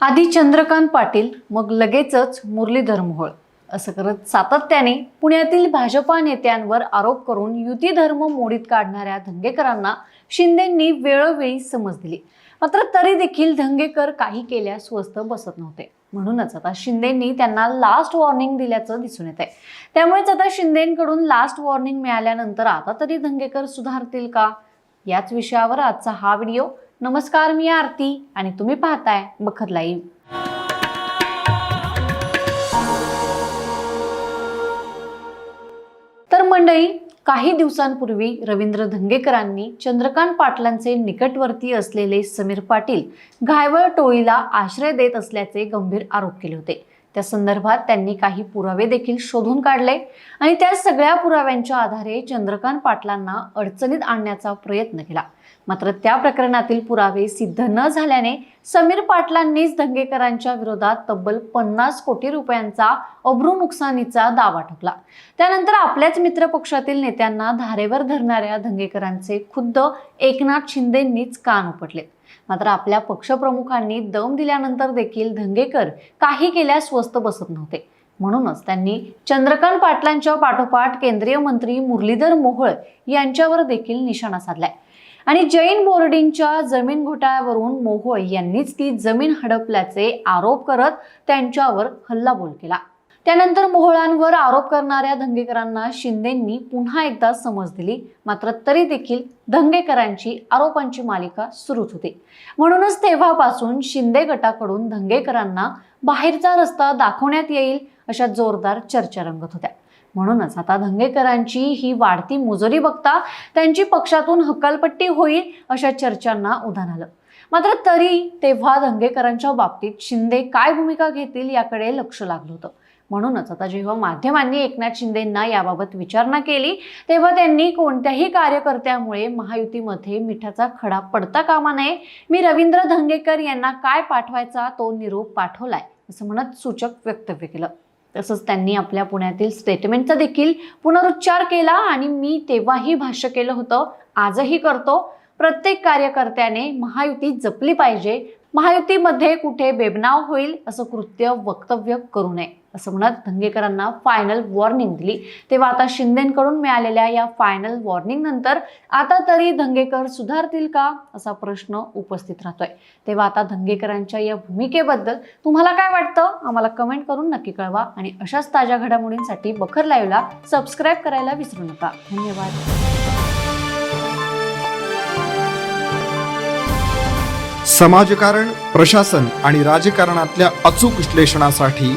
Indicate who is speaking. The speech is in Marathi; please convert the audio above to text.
Speaker 1: आधी चंद्रकांत पाटील मग लगेचच मुरलीधर मोहोळ. असं करत सातत्याने पुण्यातील भाजपा नेत्यांवर आरोप करून युती धर्म मोडीत काढणाऱ्या धंगेकरांना शिंदेंनी वेळोवेळी समज दिली. मात्र तरी देखील धंगेकर काही केल्यास स्वस्त बसत नव्हते. म्हणूनच आता शिंदेंनी त्यांना लास्ट वॉर्निंग दिल्याचं दिसून येत आहे त्यामुळेच आता शिंदेकडून लास्ट वॉर्निंग मिळाल्यानंतर आता तरी धंगेकर सुधारतील का? याच विषयावर आजचा हा व्हिडिओ. नमस्कार मी आरती आणि तुम्ही पाहताय बखर लाईव्ह. तर मंडळी काही दिवसांपूर्वी रवींद्र धंगेकरांनी चंद्रकांत पाटलांचे निकटवर्ती असलेले समीर पाटील घायवळ टोळीला आश्रय देत असल्याचे गंभीर आरोप केले होते. त्या संदर्भात त्यांनी काही पुरावे देखील शोधून काढले आणि त्या सगळ्या पुराव्यांच्या आधारे चंद्रकांत पाटलांना अडचणीत आणण्याचा प्रयत्न केला. मात्र त्या प्रकरणातील पुरावे सिद्ध न झाल्याने समीर पाटलांनीच धंगेकरांच्या विरोधात तब्बल पन्नास कोटी रुपयांचा अब्रू नुकसानीचा दावा ठोकला. त्यानंतर आपल्याच मित्रपक्षातील नेत्यांना धारेवर धरणाऱ्या धंगेकरांचे खुद्द एकनाथ शिंदेंनीच कान उपटलेत मात्र आपल्या पक्षप्रमुखांनी दम दिल्यानंतर देखील धंगेकर काही केल्यास स्वस्त बसत नव्हते. म्हणूनच त्यांनी चंद्रकांत पाटलांच्या पाठोपाठ केंद्रीय मंत्री मुरलीधर मोहोळ यांच्यावर देखील निशाणा साधलाय. आणि जैन बोर्डिंगच्या जमीन घोटाळ्यावरून मोहोळ यांनीच ती जमीन हडपल्याचे आरोप करत त्यांच्यावर हल्लाबोल केला. त्यानंतर मोहळांवर आरोप करणाऱ्या धंगेकरांना शिंदेंनी पुन्हा एकदा समज दिली. मात्र तरी देखील धंगेकरांची आरोपांची मालिका सुरूच होती. म्हणूनच तेव्हापासून शिंदे गटाकडून धंगेकरांना बाहेरचा रस्ता दाखवण्यात येईल अशा जोरदार चर्चा रंगत होत्या. म्हणूनच आता धंगेकरांची ही वाढती मुजोरी बघता त्यांची पक्षातून हकालपट्टी होईल अशा चर्चांना उधाण आलं. मात्र तरी तेव्हा धंगेकरांच्या बाबतीत शिंदे काय भूमिका घेतील याकडे लक्ष लागलं होतं. म्हणूनच आता जेव्हा माध्यमांनी एकनाथ शिंदेंना याबाबत विचारणा केली तेव्हा त्यांनी कोणत्याही कार्यकर्त्यामुळे महायुतीमध्ये मिठाचा खडा पडता कामा नये. मी रवींद्र धंगेकर यांना काय पाठवायचा तो निरोप पाठवलाय असं म्हणत सूचक वक्तव्य केलं. तसंच त्यांनी आपल्या पुण्यातील स्टेटमेंटचा देखील पुनरुच्चार केला आणि मी तेव्हाही भाष्य केलं होतं आजही करतो. प्रत्येक कार्यकर्त्याने महायुती जपली पाहिजे. महायुतीमध्ये कुठे बेबनाव होईल असं कृत्य वक्तव्य करू नये. असं म्हणत धंगेकरांना फायनल वॉर्निंग दिली. तेव्हा आता शिंदेकडून मिळालेल्या या फायनल वॉर्निंग नंतर आता तरी धंगेकर सुधारतील का? असा प्रश्न उपस्थित राहतोय. तेव्हा आता धंगेकरांच्या या भूमिकेबद्दल तुम्हाला काय वाटतं? आम्हाला कमेंट करून नक्की कळवा आणि अशाच ताज्या घडामोडींसाठी बखर लाईव्हला सबस्क्राईब करायला विसरू नका. धन्यवाद.
Speaker 2: समाजकारण प्रशासन आणि राजकारणातल्या अचूक विश्लेषणासाठी